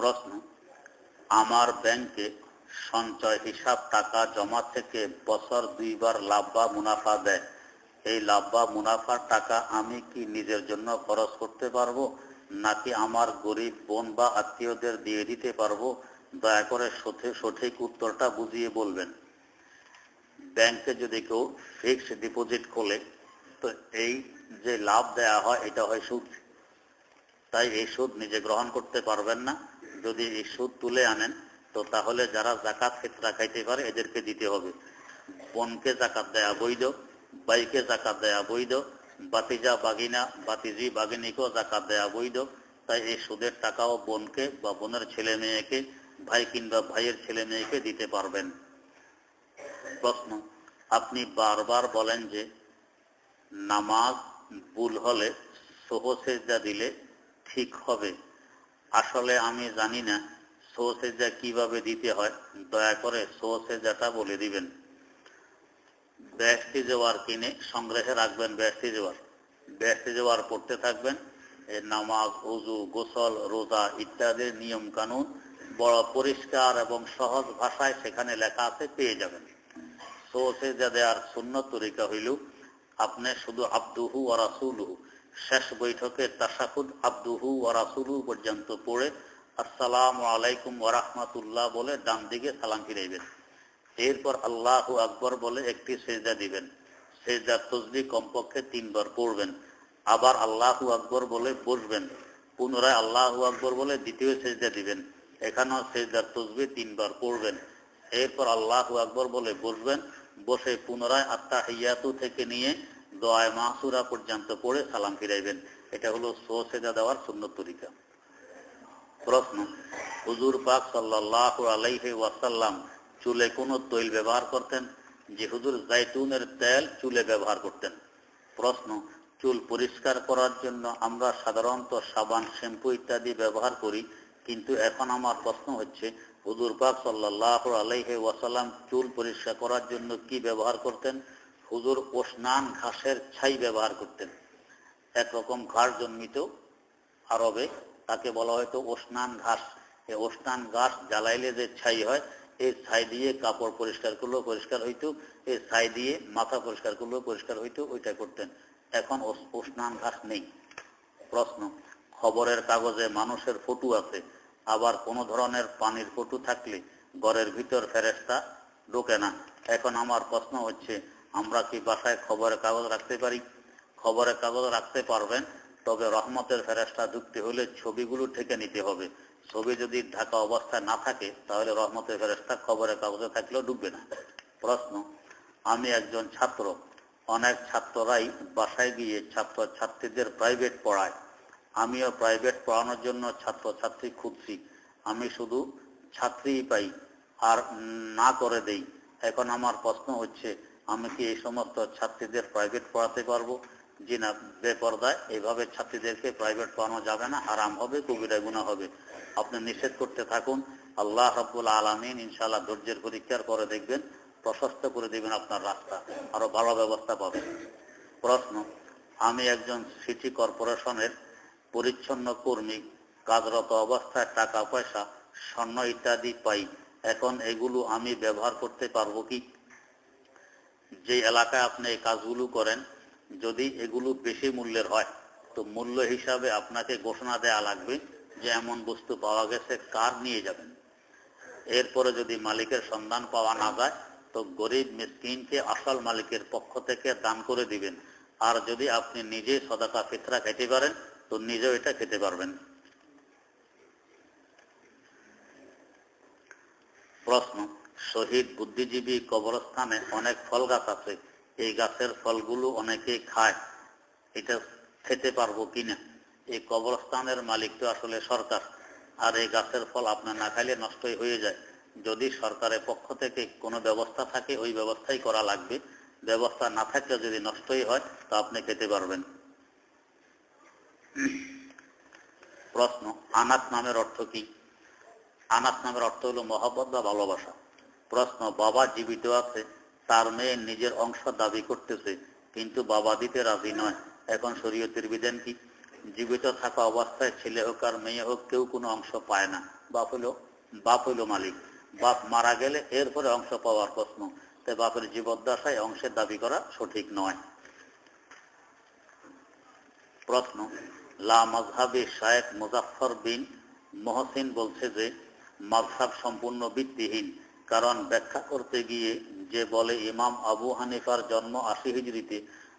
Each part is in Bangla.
প্রশ্ন, আমার ব্যাংকে সঞ্চয় হিসাব টাকা জমা থেকে বছর দুইবার লাভ বা মুনাফা দেয়। এই লাভ বা মুনাফার টাকা আমি কি নিজের জন্য খরচ করতে পারব, নাকি আমার গরিব বোন বা আত্মীয়দের দিয়ে দিতে পারব? দয়া করে সঠিক সঠিক উত্তরটা বুঝিয়ে বলবেন। ব্যাংকে যদি কেউ ফিক্সড ডিপোজিট খোলে, তো এই যে লাভ দেয়া হয়, এটা হয় সুদ। তাই এই সুদ নিজে গ্রহণ করতে পারবেন না। যদি এই সুদ তুলে আনেন, তো তাহলে যারা জাকাত ফিতরা খাইতে পারে, এদেরকে দিতে হবে। বোনকে জাকাত দেয়া বৈধ বাইকে জাকাত দেয়া বৈধ বাতিজা বাগিনা বাতিজি বাগিনীকেও জাকাত দেয়া বৈধ। তাই এই সুদের টাকাও বোনকে বা বোনের ছেলে মেয়েকে, ভাই কিংবা ভাইয়ের ছেলে মেয়েকে দিতে পারবেন। প্রশ্ন, আপনি বারবার বলেন যে নামাজ ভুল হলে সোহসেজা দিলে ঠিক হবে। আসলে আমি জানি না সোহসেজা কীভাবে দিতে হয়। দয়া করে সোহসেজাটা বলে দিবেন। ব্যস্তি জোয়ার কিনে সংগ্রহে রাখবেন ব্যস্তি জোয়ার। ব্যস্তি জোয়ার পড়তে থাকবেন নামাজ, উজু, গোসল, রোজা ইত্যাদির নিয়ম কানুন বড় পরিষ্কার এবং সহজ ভাষায় সেখানে লেখা আছে, পেয়ে যাবেন। সোসেজা দেওয়ার শূন্য তরিকা হইল, আপনি শুধু আব্দুহু ও রাসুলহু শেষ বৈঠকে তাসাকুদ আব্দুহু ও পর্যন্ত পড়ে আসসালাম আলাইকুম ওরহমতুল্লাহ বলে ডান দিকে সালাম ফিরাইবেন। এরপর আল্লাহ আকবর বলে একটি সেজদা দিবেন। সেজদার তসবি কমপক্ষে তিনবার পড়বেন। আবার আল্লাহু আকবর বলে বসবেন। পুনরায় আল্লাহু আকবর বলে দ্বিতীয় সেজদা দিবেন। এখানেও সেজদার তসবি তিনবার পড়বেন। এরপর আল্লাহু আকবর বলে বসবেন। বসে পুনরায় আত্মা হিয়াতু থেকে নিয়ে দোয়ায় মাসুরা পর্যন্ত পড়ে সালাম ফিরাইবেন। এটা হলো সো সেজা দেওয়ার সুন্নত তরিকা। প্রশ্ন, হুজুর পাক সাল্লাহ আলাইহি ওয়াসাল্লাম চুলে কোনো তৈল ব্যবহার করতেন? যে হুজুর জাইতুনের তেল চুলে ব্যবহার করতেন। প্রশ্ন, চুল পরিষ্কার করার জন্য আমরা সাধারণত সাবান, শ্যাম্পু ইত্যাদি ব্যবহার করি, কিন্তু এখন আমার প্রশ্ন হচ্ছে, হুজুর পাক সাল্লাহ আলাইহি ওয়াসাল্লাম চুল পরিষ্কার করার জন্য কি ব্যবহার করতেন? হুজুর ওসনান ঘাসের ছাই ব্যবহার করতেন। একরকম ঘাস জন্মিত আরবে, তাকে বলা হয়তো ওসনান ঘাস। এই ওসনান ঘাস জ্বালাইলে যে ছাই হয় এই ছাই দিয়ে কাপড় পরিষ্কার করলেও পরিষ্কার হইতো এই ছাই দিয়ে মাথা পরিষ্কার করলেও পরিষ্কার হইতো, ওইটা করতেন। এখন ওসনান ঘাস নেই। প্রশ্ন, খবরের কাগজে মানুষের ফটো আছে, আবার কোনো ধরনের পানির ফটো থাকলে ঘরের ভিতর ফেরেস্তা ঢোকে না। এখন আমার প্রশ্ন হচ্ছে আমরা কি বাসায় খবরের কাগজ রাখতে পারি? খবরের কাগজ রাখতে পারবেন, তবে রহমতের ফেরেস্তা ঢুকতে হলে ছবিগুলো থেকে নিতে হবে। ছবি যদি ঢাকা অবস্থায় না থাকে, তাহলে রহমতের ফেরেস্তা খবরের কাগজে থাকলেও ঢুকবে না। প্রশ্ন, আমি একজন ছাত্র। অনেক ছাত্ররাই বাসায় গিয়ে ছাত্র ছাত্রীদের প্রাইভেট পড়ায়। আমিও প্রাইভেট পড়ানোর জন্য ছাত্র ছাত্রী খুঁজছি। আমি শুধু ছাত্রীই পাই, আর না করে দেই। এখন আমার প্রশ্ন হচ্ছে আমি কি এই সমস্ত ছাত্রীদের প্রাইভেট পড়াতে পারব? জি না, বেপর্দায়। এইভাবে ছাত্রীদেরকে প্রাইভেট পড়ানো যাবে না আরাম হবে, কবিরা গুণা হবে। আপনি নিষেধ করতে থাকুন। আল্লাহ রব্বুল আলমিন ইনশাল্লাহ ধৈর্যের পরীক্ষার পরে দেখবেন, প্রশস্ত করে দেবেন আপনার রাস্তা, আরও ভালো ব্যবস্থা পাবেন। প্রশ্ন, আমি একজন সিটি কর্পোরেশনের পরিচ্ছন্ন কর্মী, কাজরত অবস্থায় টাকা পয়সা স্বর্ণ ইত্যাদি পাই, এখন এগুলো আমি ব্যবহার করতে পারব কি? যে এলাকায় আপনি এই কাজগুলো করেন, যদি এগুলো বেশি মূল্যের হয়, তো মূল্য হিসাবে আপনাকে ঘোষণা দেয়া লাগবে যে এমন বস্তু পাওয়া গেছে, কার নিয়ে যাবেন? এরপরে যদি মালিকের সন্ধান পাওয়া না যায়, তো গরিব মিসকিনকে আসল মালিকের পক্ষ থেকে দান করে দিবেন। আর যদি আপনি নিজে সদাকা ফিতরা খেতে পারেন, তো নিজেও এটা খেতে পারবেন। প্রশ্ন শহীদ বুদ্ধিজীবী কবরস্থানে অনেক ফল গাছ আছে। এই গাছের ফলগুলো অনেকে খায়। এটা খেতে পারব কিনা? এই কবরস্থানের মালিক তো আসলে সরকার। আর এই গাছের ফল আপনার না খাইলে নষ্টই হয়ে যায়। যদি সরকারের পক্ষ থেকে কোনো ব্যবস্থা থাকে, ওই ব্যবস্থাই করা লাগবে। ব্যবস্থা না থাকলে যদি নষ্টই হয়, তা আপনি খেতে পারবেন। প্রশ্ন, আনাত নামের অর্থ কি? আনাত নামের অর্থ হলো মহব্বত বা ভালোবাসা। প্রশ্ন, বাবা জীবিত আছে, তার মেয়ে নিজের অংশ দাবি করতেছে, কিন্তু বাবা দিতে রাজি নয়। এখন শরীয়তের বিধান কি? জীবিত থাকা অবস্থায় ছেলে হোক আর মেয়ে হোক, কেউ কোনো অংশ পায় না। বাপ হলো, বাপ হইল মালিক। বাপ মারা গেলে এরপরে অংশ পাওয়ার প্রশ্ন তাই বাপের জীবদ্দশায় অংশের দাবি করা সঠিক নয়? প্রশ্ন, লা মজহাবে শায়েখ মুজাফর বিন মহসিন বলছে যে মাঝহাব সম্পূর্ণ ভিত্তিহীন। কারণ ব্যাখ্যা করতে গিয়ে যে বলে ইমাম আবু হানিফার জন্ম আশি হিজড়িতে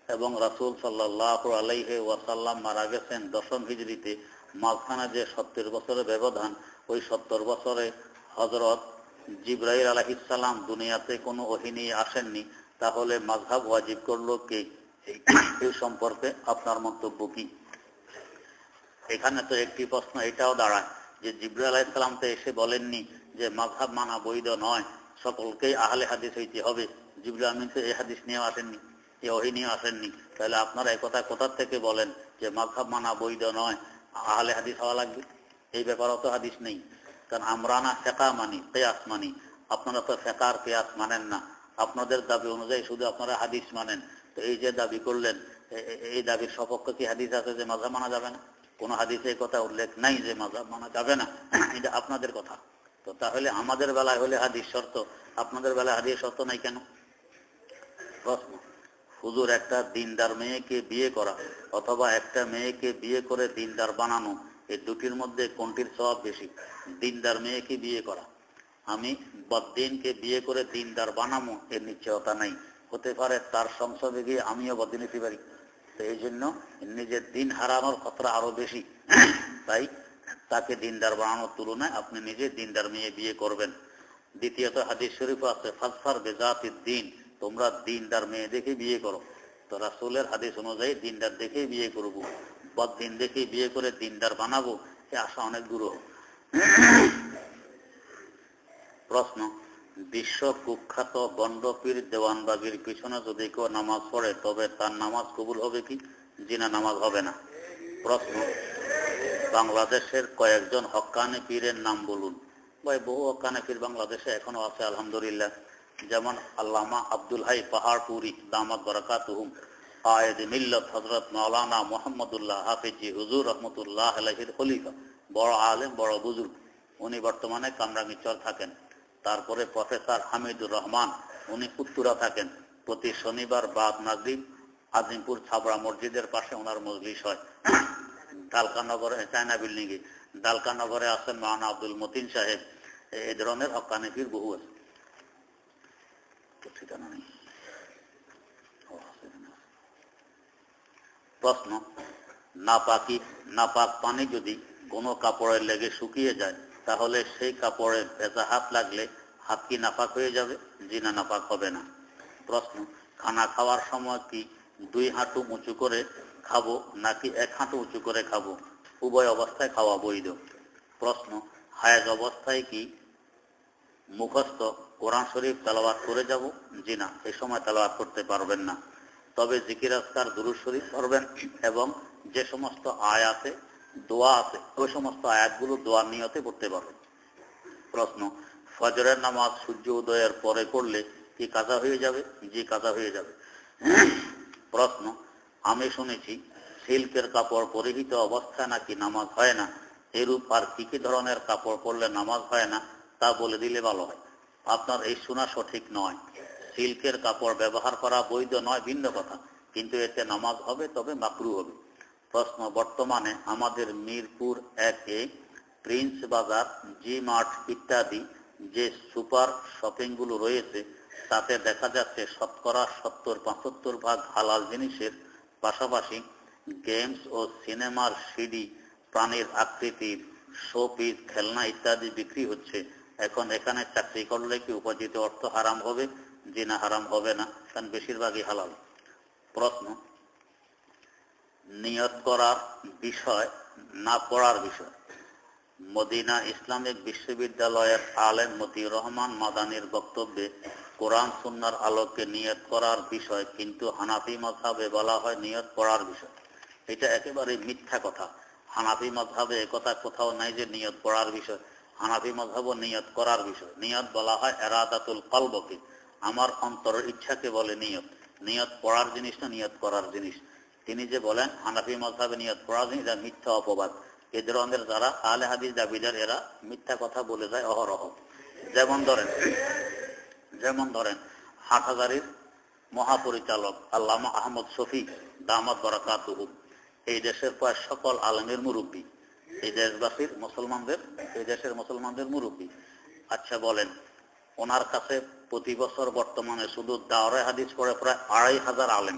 এবং রাসূল সাল্লাহ আলাইহে ওয়াসাল্লাম মারা গেছেন দশম হিজড়িতে, মাঝখানে যে সত্তর বছরের ব্যবধান, ওই সত্তর বছরে হজরত জিব্রাইল আলাহিসাল্লাম দুনিয়াতে কোনো অহিনী আসেননি। তাহলে মাঝহাব ওয়াজিব করল কে? এই- সম্পর্কে আপনার মন্তব্য কি? এখানে তো একটি প্রশ্ন এটাও দাঁড়ায় যে জিব্রাইল আলাইসাল্লাম তো এসে বলেননি যে মাঝহাব মানা বৈধ নয়। সকলকেই আহলে হাদিস হইতে হবে। জিব্রাইল আমিন এই হাদিস নিয়ে আসেননি এ ওহি নিয়ে আসেননি। তাহলে আপনারা একথা কোথা থেকে বলেন যে মাঝহাব মানা বৈধ নয়? আহলে হাদিস হওয়া লাগবে? এই ব্যাপারে তো হাদিস নেই। কারণ আমরা না ফেকা মানি, কেয়াস মানি। আপনারা তো ফেকার কেয়াস মানেন না। আপনাদের দাবি অনুযায়ী শুধু আপনারা হাদিস মানেন। তো এই যে দাবি করলেন এই দাবির সপক্ষে কি হাদিস আছে যে মাঝহাব মানা যাবে না? কোনো হাদিসে কথা উল্লেখ নাই যে মাঝহাব মানা যাবে না? এটা আপনাদের কথা। তো তাহলে আমাদের বেলায় হলে হাদিস শর্ত। আপনাদের বেলায় হাদিস শর্ত নাই কেন? প্রশ্ন। হুজুর, একটা দিনদার মেয়েকে বিয়ে করা অথবা একটা মেয়েকে বিয়ে করে দিনদার বানানো, এই দুটির মধ্যে কোনটির স্বভাব বেশি? দিনদার মেয়েকে বিয়ে করা। আমি বদ্দিনকে বিয়ে করে দিনদার বানাবো এর নিশ্চয়তা নাই। হতে পারে তার সংসদে গিয়ে আমিও বদ্দিন হতে পারি। তো এই জন্য নিজের দিন হারানোর খতরা আরও বেশি। তাই তাকে দিনদার বানানোর তুলনায় আপনি নিজে দিনদার মেয়ে বিয়ে করবেন। দ্বিতীয়ত হাদিস শরীফ আছে ফাসফার বেজাতির দিন, তোমরা দিনদার মেয়ে দেখে বিয়ে করো। তো রাসূলের হাদিস অনুযায়ী দিনদার দেখে বিয়ে করব। বদ দিন দেখে বিয়ে করে দিনদার বানাবো, এ আশা অনেক দূর। প্রশ্ন, বিশ্ব কুখ্যাত গণ্ডপীর দেওয়ানবাগির পিছনে যদি কেউ নামাজ পড়ে, তবে তার নামাজ কবুল হবে কি? জিনা নামাজ হবে না। প্রশ্ন বাংলাদেশের কয়েকজন হক্কানি পীরের নাম বলুন। ভাই, বহু হক্কানি পীর বাংলাদেশে এখনও আছে, আলহামদুলিল্লাহ। যেমন আল্লামা আব্দুল হাই পাহাড়পুরি, দামাত বরাকাতুহুম, আয়েদ মিল্লত হজরত মাওলানা মোহাম্মদুল্লাহ হাফিজি হুজুর রহমতুল্লাহ আলহির বড় আলেম, বড় বুজুর্গ। উনি বর্তমানে কামরাঙ্গিচর থাকেন। তারপরে প্রফেসর হামিদুর রহমান, উনি উত্তরা থাকেন। প্রতি শনিবার বাদ নাগরিব আজিমপুর ছাবড়া মসজিদের পাশে ওনার মজলিস হয়। ডালকানগরে চায়না বিল্ডিং এ। ডালকানগরে আছেন মাওলানা আব্দুল মতিন সাহেব। এই ধরনের হকানিফির বহু আছে। তো ঠিকানা নেই? ও, আছে এখানে আছে। প্রশ্ন নাপাকি নাপাক পানি যদি কোনো কাপড়ে লেগে শুকিয়ে যায় তাহলে সেই কাপড়ে ভেজা হাত লাগলে হাত কি নাপাক হয়ে যাবে? জি না নাপাক হবে না। প্রশ্ন খানা খাওয়ার সময় কি দুই হাঁটু উঁচু করে খাব নাকি এক হাঁটু উঁচু করে খাব? উভয় অবস্থায় খাওয়া বৈধ। প্রশ্ন, হায়াজ অবস্থায় কি মুখস্থ কোরআন শরীফ তালাবাত করে যাব? জি না এই সময় তালাবাত করতে পারবেন না। তবে জিকির, আজকার, দুরুদ শরীফ করবেন এবং যে সমস্ত আয় আছে দোয়া আছে, ওই সমস্ত আয়াতগুলো দোয়ার নিয়তে পড়তে পারবেন। প্রশ্ন, ফজরের নামাজ সূর্য উদয়ের পরে করলে কি কাজা হয়ে যাবে? জি, কাজা হয়ে যাবে। প্রশ্ন আমি শুনেছি, সিল্কের কাপড় পরিহিত অবস্থায় নাকি নামাজ হয় না। এরূপ আর কি কি ধরনের কাপড় পরলে নামাজ হয় না, তা বলে দিলে ভালো হয়। আপনার এই শোনা সঠিক নয়। সিল্কের কাপড় ব্যবহার করা বৈধ নয়, ভিন্ন কথা। কিন্তু এতে নামাজ হবে, তবে মাকরু হবে। প্রশ্ন, বর্তমানে আমাদের মিরপুর একে প্রিন্স বাজার জি মার্ট ইত্যাদি যে সুপার শপিংগুলো রয়েছে, তাতে দেখা যাচ্ছে শতকরা সত্তর, পঁচাত্তর ভাগ হালাল জিনিসের পাশাপাশি গেমস ও সিনেমার সিডি, প্রাণীর আকৃতির শোপিস, খেলনা ইত্যাদি বিক্রি হচ্ছে। এখন এখানে চাকরি করলে কি উপার্জিত অর্থ হারাম হবে? জি না, হারাম হবে না। কারণ বেশিরভাগই হালাল। প্রশ্ন, নিয়ত করার বিষয় না পড়ার বিষয়? মদিনা ইসলামিক বিশ্ববিদ্যালয়ের আলেম মতি রহমান মাদানির বক্তব্যে কোরআন সুন্নার আলোকে নিয়ত করার বিষয়, কিন্তু হানাফি মজাবে বলা হয় নিয়ত করার বিষয়। এটা একেবারে মিথ্যা কথা। হানাফি মজাবে একথা কোথাও নাই যে নিয়ত পড়ার বিষয়। হানাফি মজাবও নিয়ত করার বিষয়। নিয়ত বলা হয় এরাদাতুল কলবকে। আমার অন্তরের ইচ্ছাকে বলে নিয়ত। নিয়ত পড়ার জিনিস না নিয়ত করার জিনিস। তিনি যে বলেন, হানাফি মজহাবে নিয়ত পড়াবেন এটা মিথ্যা অপবাদ। এ ধরনের যারা আলে হাদিস দাবিদার, এরা মিথ্যা কথা বলে যায় অহরহ। যেমন ধরেন যেমন ধরেন, হাটহাজারির মহাপরিচালক আল্লামা আহমদ শফি, দামাত বরাকাতুহু। এই দেশের প্রায় সকল আলমের মুরব্বী। এই দেশবাসীর মুসলমানদের, এই দেশের মুসলমানদের মুরব্বী। আচ্ছা বলেন, ওনার কাছে প্রতি বছর বর্তমানে শুধু দাওরে হাদিস পড়ে প্রায় আড়াই হাজার আলেম।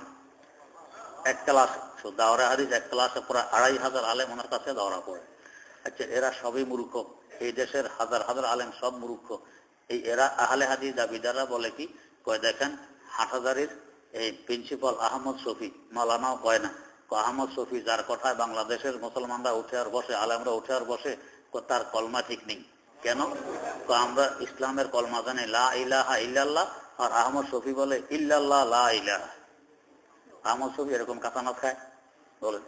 এক ক্লাস দাওরা হাদিস এক ক্লাসে প্রায় আড়াই হাজার আলেম ওনার কাছে দাওরা পড়ে। আচ্ছা এরা সবই মূর্খ। এই দেশের হাজার হাজার আলেম সব মূর্খ। এই এরা আহলে হাদিস দাবিদাররা বলে কি, কয় দেখেন, হাটহাজারির এই প্রিন্সিপাল আহমদ শফি মালানাও কয় না। আহমদ শফি যার কথায় বাংলাদেশের মুসলমানরা উঠে আর বসে, আলেমরা উঠে আর বসে তার কলমা ঠিক নেই। কেন? আমরা ইসলামের কলমা জানি, লা ইলাহা ইল্লাল্লাহ, আর আহমদ শফি বলে, ইল্লাল্লাহ লা ইলাহা। আহমদ শফি এরকম কাতানাত খায়। বলেন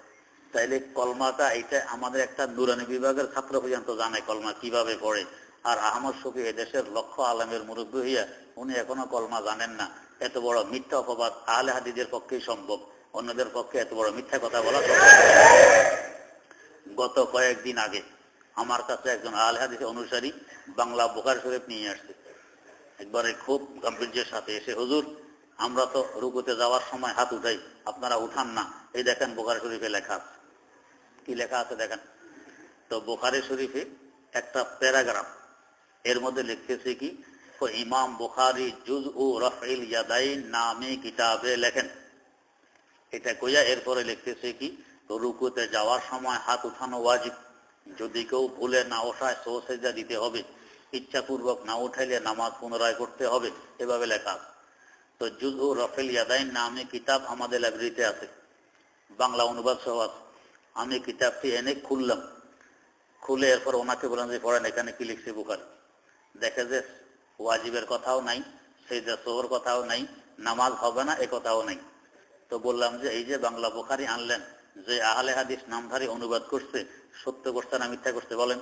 তাইলে কলমাটা এটা আমাদের একটা নুরানি বিভাগের ছাত্র পর্যন্ত জানে কলমা কীভাবে পড়ে। আর আহমদ শফি দেশের লক্ষ আলমের মুরব্বী হইয়া উনি এখনও কলমা জানেন না। এত বড় মিথ্যা অপবাদ আহলে হাদিদের পক্ষেই সম্ভব। অন্যদের পক্ষে এত বড় মিথ্যা কথা বলা গত কয়েকদিন আগে আমার কাছে একজন আহলে হাদিসের অনুসারী বাংলা বোকার শরীফ নিয়ে আসছে। একবারে খুব গাম্ভীর্যের সাথে এসে, হুজুর, আমরা তো রুকুতে যাওয়ার সময় হাত উঠাই, আপনারা উঠান না। এই দেখেন বোখারি শরীফে লেখা আছে। কি লেখা আছে দেখেন? তো বোখারি শরীফে একটা প্যারাগ্রাফ এর মধ্যে লিখতেছে কি ইমাম বুখারি জুজ ও রফিল ইয়াদাইন নামে কিতাবে লেখেন। এটা কইয়া এরপরে লিখতেছে কি রুকুতে যাওয়ার সময় হাত উঠানো ওয়াজিব। যদি কেউ ভুলে না ওঠায় সোসেজা দিতে হবে। ইচ্ছাপূর্বক না উঠাইলে নামাজ পুনরায় করতে হবে। এভাবে লেখা তো জুজ ও রফেল ইয়াদাইন নামে কিতাব আমাদের লাইব্রেরিতে আছে। বাংলা অনুবাদ সহ আমি কিতাবটি এনে খুললাম। খুলে এরপর ওনাকে বললাম যে, পড়েন, এখানে কি লিখছে বুখারি? দেখে যে ওয়াজিবের কথাও নাই সেই যে সোহর কথাও নাই, নামাজ হবে না, এ কথাও নাই। তো বললাম যে, এই যে বাংলা বোখারি আনলেন, যে আহলে হাদিস নামধারী অনুবাদ করছে, সত্য করছে না মিথ্যা করছে বলেন।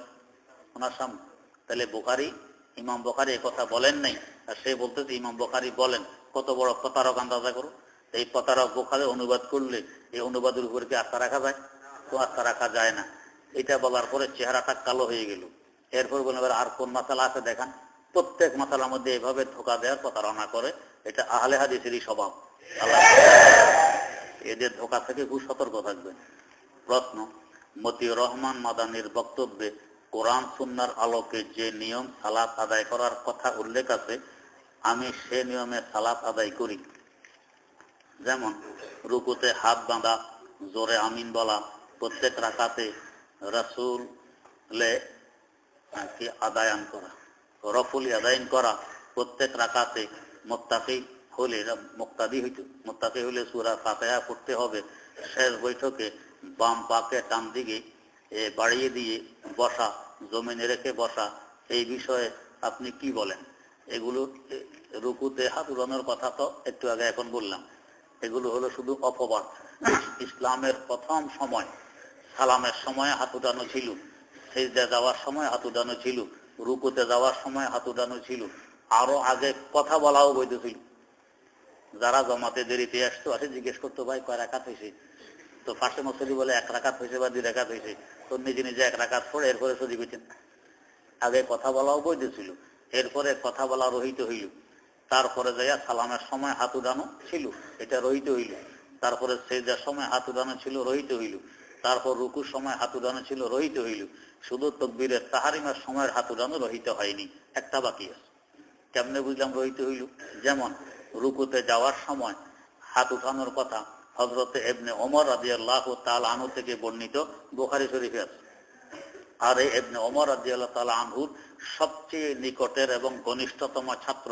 ওনার সামনে তাহলে বুখারি, ইমাম বখারি কথা বলেন নাই, আর সে বলতেছে, ইমাম বোখারি বলেন, কত বড় প্রতারক আন্দাজা করো। এই প্রতারক বোখারে অনুবাদ করলে, এই অনুবাদের উপরে কি আস্থা রাখা যায়? তো আস্থা রাখা যায় না। এটা বলার পরে চেহারাটা কালো হয়ে গেল। এরপর বলুন, এবার আর কোন মাসালা আছে দেখান। প্রত্যেক মাসালার মধ্যে এভাবে ধোকা দেওয়ার প্রতারণা করে, এটা আহলে হাদিসেরই স্বভাব। এদের ধোকা থেকে খুব সতর্ক থাকবেন প্রশ্ন, মতিউর রহমান মাদানির বক্তব্যে কোরআন সুন্নার আলোকে যে নিয়ম সালাত আদায় করার কথা উল্লেখ আছে, আমি সে নিয়মে সালাত আদায় করি। যেমন, রুকুতে হাত বাঁধা, জোরে আমিন বলা, প্রত্যেক রাকাতে রসুলে করা। আদায়ন করা প্রত্যেক রাকাতে মোত্তাকি হলে মুক্তাদি হইত। মোত্তাকি হলে সুরা ফাতেহা পড়তে হবে। শেষ বৈঠকে বাম পাকে টান দিকে বাড়িয়ে দিয়ে বসা, জমিনে রেখে বসা, এই বিষয়ে আপনি কি বলেন? এগুলো রুকুতে হাত উড়ানোর কথা তো একটু আগে এখন বললাম। এগুলো হলো শুধু অপবাদ। ইসলামের প্রথম সময় সালামের সময় হাত উঠানো ছিল। সেজদা যাওয়ার সময় হাত উঠানো ছিল, রুকুতে যাওয়ার সময় হাত উঠানো ছিল, আরও আগে কথা বলাও বৈধ ছিল। যারা জমাতে দেরিতে আসতো, আসে জিজ্ঞেস করতো, ভাই, কয় রাখাত হয়েছে তো ফার্স্টে মসলি বলে, এক রাখাত হয়েছে বা দুই রাখাত হয়েছে তো নিজে নিজে এক রাখাত পড়ে, এরপরে সজি পেতেন আগে কথা বলাও বৈধ ছিল, এরপরে কথা বলা রহিত হইল। তারপরে যাইয়া সালামের সময় হাত উঠানো ছিল, এটা রহিত হইল। তারপরে সেজার সময় হাত উঠানো ছিল, রহিত হইল। তারপর রুকুর সময় হাত উঠানো ছিল, রহিত হইল। শুধু তকবীরের তাহারিমার সময়ের হাত উঠানো রহিত হয়নি, একটা বাকি আছে। কেমনে বুঝলাম রহিত হইল? যেমন রুকুতে যাওয়ার সময় হাত উঠানোর কথা হজরতে এবনে ওমর রাজি আল্লাহ তাল আনু থেকে বর্ণিত বোখারি শরীফে আছে। আর এই এবনে ওমর রাজি তালা আনহুর সবচেয়ে নিকটের এবং ঘনিষ্ঠতম ছাত্র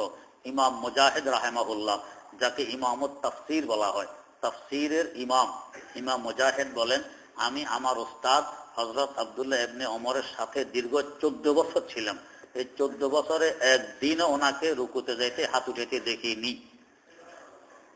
ইমাম মুজাহিদ রাহেমাহুল্লাহ, যাকে ইমামত তাফসির বলা হয়। তাফসিরের ইমাম ইমাম মুজাহিদ বলেন আমি আমার ওস্তাদ হজরত আবদুল্লাহ এবনে ওমরের সাথে দীর্ঘ চোদ্দ বছর ছিলাম। এই চোদ্দ বছরে একদিনও ওনাকে রুকুতে যাইতে হাত উঠাইতে দেখিনি।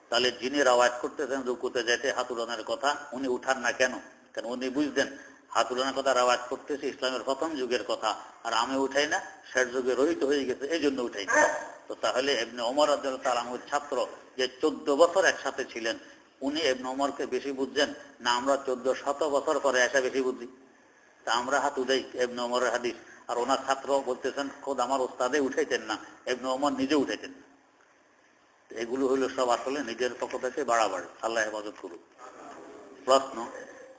তাহলে যিনি রাওয়াজ করতেছেন রুকুতে যেতে হাত উড়ানোর কথা, উনি উঠান না কেন? কেন উনি বুঝতেন, হাত উড়ানোর কথা রাওয়াজ করতেছে ইসলামের প্রথম যুগের কথা, আর আমি উঠাই না, শেষ যুগে রহিত হয়ে গেছে এই জন্য উঠাই না। তো তাহলে এমনি অমর তার আমার ছাত্র যে চোদ্দ বছর একসাথে ছিলেন উনি এবনে ওমরকে বেশি বুঝছেন। না, আমরা চোদ্দ শত বছর পরে এসে বেশি বুঝি। তা আমরা হাত উঠাই এবনে ওমরের হাদিস। আর ওনার ছাত্র বলতেছেন, খোদ আমার ওস্তাদে উঠাইতেন না এবনে ওমর নিজে উঠাইতেন না। এগুলো হইল সব আসলে নিজের পক্ষ থেকে বাড়াবাড়ি। আল্লাহ হেফাজত করুক। প্রশ্ন,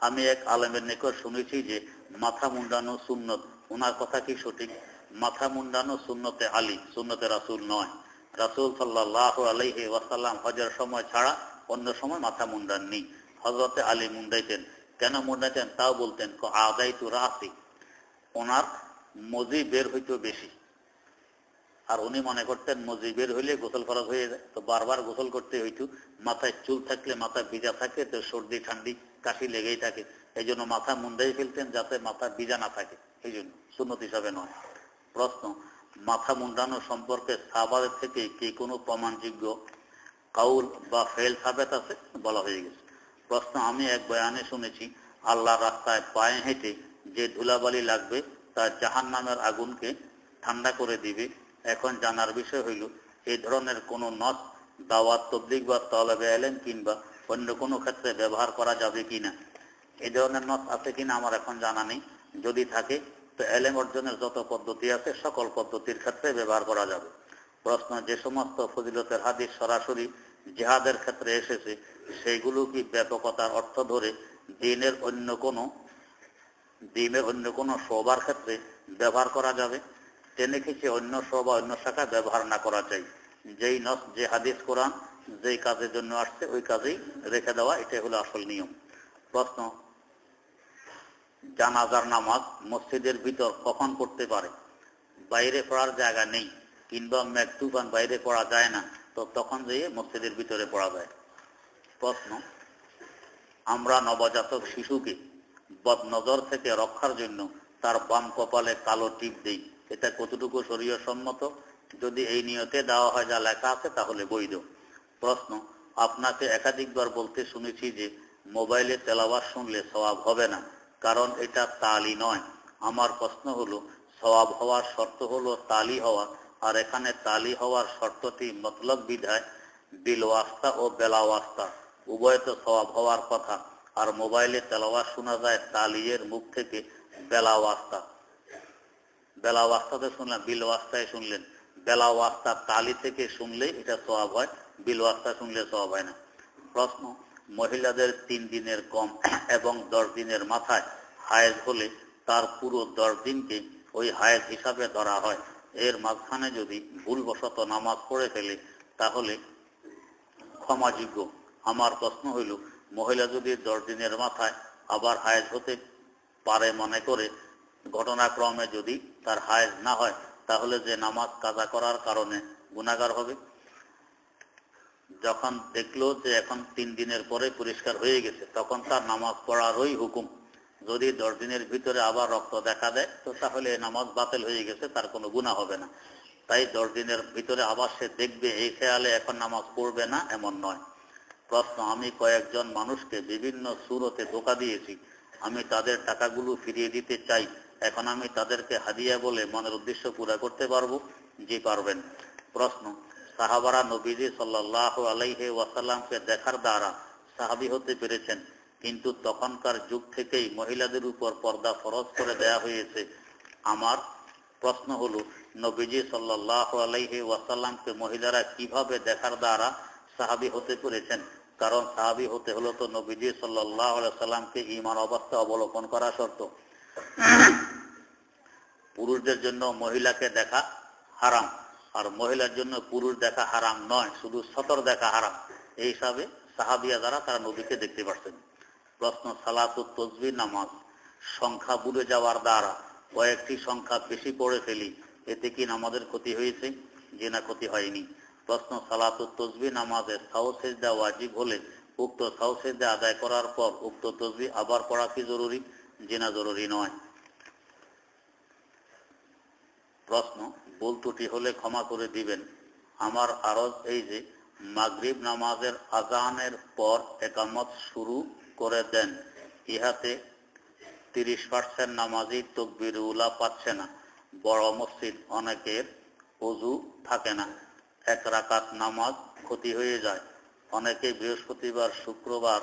আমি এক আলেমের নিকট শুনেছি যে, মাথা মুন্ডানো সুন্নত ওনার কথা কি সঠিক? মাথা মুন্ডানো সুন্নতে আলী, সুন্নতে রাসুল নয়। রাসুল সাল্লাহ আলাইহি ওয়াসাল্লাম হজের সময় ছাড়া অন্য সময় মাথা মুন্ডান নেই হজরতে আলী মুন্ডাইতেন, কেন মুন্ডাইতেন? তাও বলতেন, ক আদাই তু রাসি। ওনার মজি বের হইতো বেশি। আর উনি মনে করতেন মজি বের হইলে গোসল ফরজ হয়ে যায়। তো বারবার গোসল করতে হইতো। মাথায় চুল থাকলে মাথা ভিজা থাকে, তো সর্দি, ঠান্ডি, কাশি লেগেই থাকে। এই জন্য মাথা মুন্ডাই ফেলতেন যাতে মাথা ভিজা না থাকে। এই জন্য সুন্নত হিসাবে নয়। প্রশ্ন, মাথা মুন্ডানো সম্পর্কে সাবাদের থেকে কি কোনো প্রমাণযোগ্য? কাউল বা ফেল সাবেত আছে, বলা হয়ে গেছে। প্রশ্ন আমি এক বয়ানে শুনেছি আল্লাহ রাস্তায় পায়ে হেঁটে যে ধুলাবালি লাগবে, তা জাহান নামের আগুনকে ঠান্ডা করে দিবে। এখন জানার বিষয় হইল এই ধরনের কোনো নথ, দাওয়াত তবলিক বা তলবে এলেন কিংবা অন্য কোনো ক্ষেত্রে ব্যবহার করা যাবে কিনা? এই ধরনের নস আছে কিনা আমার এখন জানা নেই। যদি থাকে, তো এলেম অর্জনের যত পদ্ধতি আছে, সকল পদ্ধতির ক্ষেত্রে ব্যবহার করা যাবে। প্রশ্ন, যে সমস্ত ফজিলতের হাদিস সরাসরি জেহাদের ক্ষেত্রে এসেছে সেইগুলো কি ব্যাপকতার অর্থ ধরে দিনের অন্য কোনো, দিনের অন্য কোনো শোবার ক্ষেত্রে ব্যবহার করা যাবে? টেনে খিচে অন্য শোভা অন্য শাখা ব্যবহার না করা চাই। যেই নস, যে হাদিস কোরআন, যেই কাজের জন্য আসছে, ওই কাজেই রেখে দেওয়া, এটাই হলো আসল নিয়ম। প্রশ্ন, জানাজার নামাজ মসজিদের ভিতর কখন করতে পারে? বাইরে পড়ার জায়গা নেই। কিংবা তুফান বাইরে পড়া যায় না, তো তখন যেয়ে মসজিদের ভিতরে পড়া যায়। প্রশ্ন, আমরা নবজাতক শিশুকে বদনজর থেকে রক্ষার জন্য তার বাম কপালে কালো টিপ দেই, এটা কতটুকু শরীয় সম্মত যদি এই নিয়তে দেওয়া হয়, যা লেখা আছে, তাহলে বৈধ। প্রশ্ন, আপনাকে একাধিকবার বলতে শুনেছি যে মোবাইলে তেলাওয়াত শুনলে স্বভাব হবে না, কারণ এটা তালি নয়। আমার প্রশ্ন হলো, সওয়াব হওয়ার শর্ত হলো তালি হওয়া আর এখানে তালি হওয়ার শর্তটি মতলব বিধায় বিল ওয়াস্তা ও বেলা ওয়াস্তা উভয় তো সওয়াব হওয়ার কথা, আর মোবাইলে তেলাওয়াত শোনা যায় তালিয়ের মুখ থেকে বেলা ওয়াস্তা বেলা ওয়াস্তাতে শুনলেন। বিল ওয়াস্তায় শুনলেন বেলা ওয়াস্তা তালি থেকে শুনলে এটা সওয়াব হয় বিল ওয়াস্তা শুনলে সওয়াব হয় না। প্রশ্ন, মহিলাদের তিন দিনের কম এবং দশ দিনের মাথায় হায়েজ হলে তার পুরো দশ দিনকে ওই হায়েজ হিসাবে ধরা হয়। এর মাঝখানে যদি ভুলবশত নামাজ পড়ে ফেলে, তাহলে ক্ষমাযোগ্য। আমার প্রশ্ন হইল, মহিলা যদি দশ দিনের মাথায় আবার হায়েজ হতে পারে মনে করে, ঘটনাক্রমে যদি তার হায়েজ না হয়, তাহলে যে নামাজ কাজা করার কারণে গুণাগার হবে? যখন দেখল যে এখন তিন দিনের পরে পরিষ্কার হয়ে গেছে, তখন তার নামাজ পড়ারই হুকুম। যদি দশ দিনের ভিতরে আবার রক্ত দেখা দেয়, তো তাহলে নামাজ বাতিল হয়ে গেছে, তার কোনো গুণা হবে না। তাই দশ দিনের ভিতরে আবার সে দেখবে, এই খেয়ালে এখন নামাজ পড়বে না, এমন নয়। প্রশ্ন, আমি কয়েকজন মানুষকে বিভিন্ন সুরতে ধোকা দিয়েছি। আমি তাদের টাকাগুলো ফিরিয়ে দিতে চাই। এখন আমি তাদেরকে হাদিয়া বলে মনের উদ্দেশ্য পুরা করতে পারব জি পারবেন। প্রশ্ন, সাহাবারা নবীজি সাল্লাহ আলাইহে ওয়াসাল্লামকে দেখার দ্বারা সাহাবি হতে পেরেছেন? কিন্তু তখনকার যুগ থেকেই মহিলাদের উপর পর্দা ফরজ করে দেয়া হয়েছে। আমার প্রশ্ন হলো, নবীজি সাল্লাহ আলাইহি ওয়াসাল্লামকে মহিলারা কীভাবে দেখার দ্বারা সাহাবি হতে পেরেছেন? কারণ সাহাবি হতে হলো তো নবীজি সাল্লাহ সাল্লামকে ইমান অবস্থা অবলোকন করা শর্ত। পুরুষদের জন্য মহিলাকে দেখা হারাম, আর মহিলার জন্য পুরুষ দেখা হারাম নয়, শুধু সতর দেখা হারাম। এই হিসাবে সাহাবিয়া দ্বারা তারা নবীকে দেখতে পারছেন। প্রশ্ন, সালাতু তসবি, নামাজ। সংখ্যা বুড়ে যাওয়ার দ্বারা কয়েকটি সংখ্যা বেশি পড়ে ফেলি, এতে কি নামাজের ক্ষতি হয়েছে? যে না ক্ষতি হয়নি। প্রশ্ন, সালাতু তসবি নামাজে সাউসেজদা ওয়াজিব হলে উক্ত সাউসেজদা আদায় করার পর উক্ত তসবি আবার পড়া কি জরুরি? যে না জরুরি নয়। প্রশ্ন, ভুল ত্রুটি হলে ক্ষমা করে দিবেন। আমার আরজ এই যে, মাগরিব নামাজের আজানের পর একামত শুরু করে দেন, ইহাতে তিরিশ পার্সেন্ট নামাজি তকবির উলা পাচ্ছে না। বড় মসজিদ অনেকের অজু থাকে না। এক রাকাত নামাজ ক্ষতি হয়ে যায়। অনেকে বৃহস্পতিবার, শুক্রবার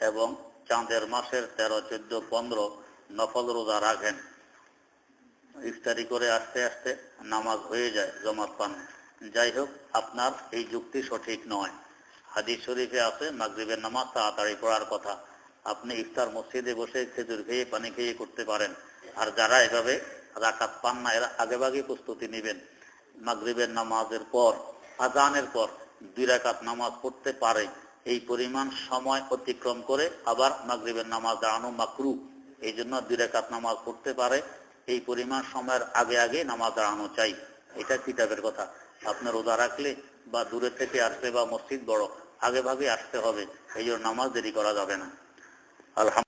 এবং চাঁদের মাসের তেরো, চোদ্দ, পনেরো নফল রোজা রাখেন। ইফতারি করে আস্তে আস্তে নামাজ হয়ে যায়, জমাত পান। যাই হোক, আপনার এই যুক্তি সঠিক নয়। হাদিস শরীফে আছে মাগরিবের নামাজ তাড়াতাড়ি পড়ার কথা। আপনি ইফতার মসজিদে বসে খেজুর খেয়ে, পানি খেয়ে করতে পারেন। আর যারা এভাবে রাকাত পান না, এরা আগেভাগে প্রস্তুতি নেবেন। মাগরিবের নামাজের পর, আজানের পর দুই রাকাত নামাজ পড়তে পারে। এই পরিমাণ সময় অতিক্রম করে আবার মাগরিবের নামাজ দাঁড়ানো মাকরু। এই জন্য দুই রাকাত নামাজ পড়তে পারে। এই পরিমাণ সময়ের আগে আগে নামাজ দাঁড়ানো চাই। এটা কিতাবের কথা। আপনার রোজা রাখলে বা দূরে থেকে আসলে বা মসজিদ বড় আগে ভাগে আসতে হবে এই জন্য নামাজ দেরি করা যাবে না। আলহামদুলিল্লাহ।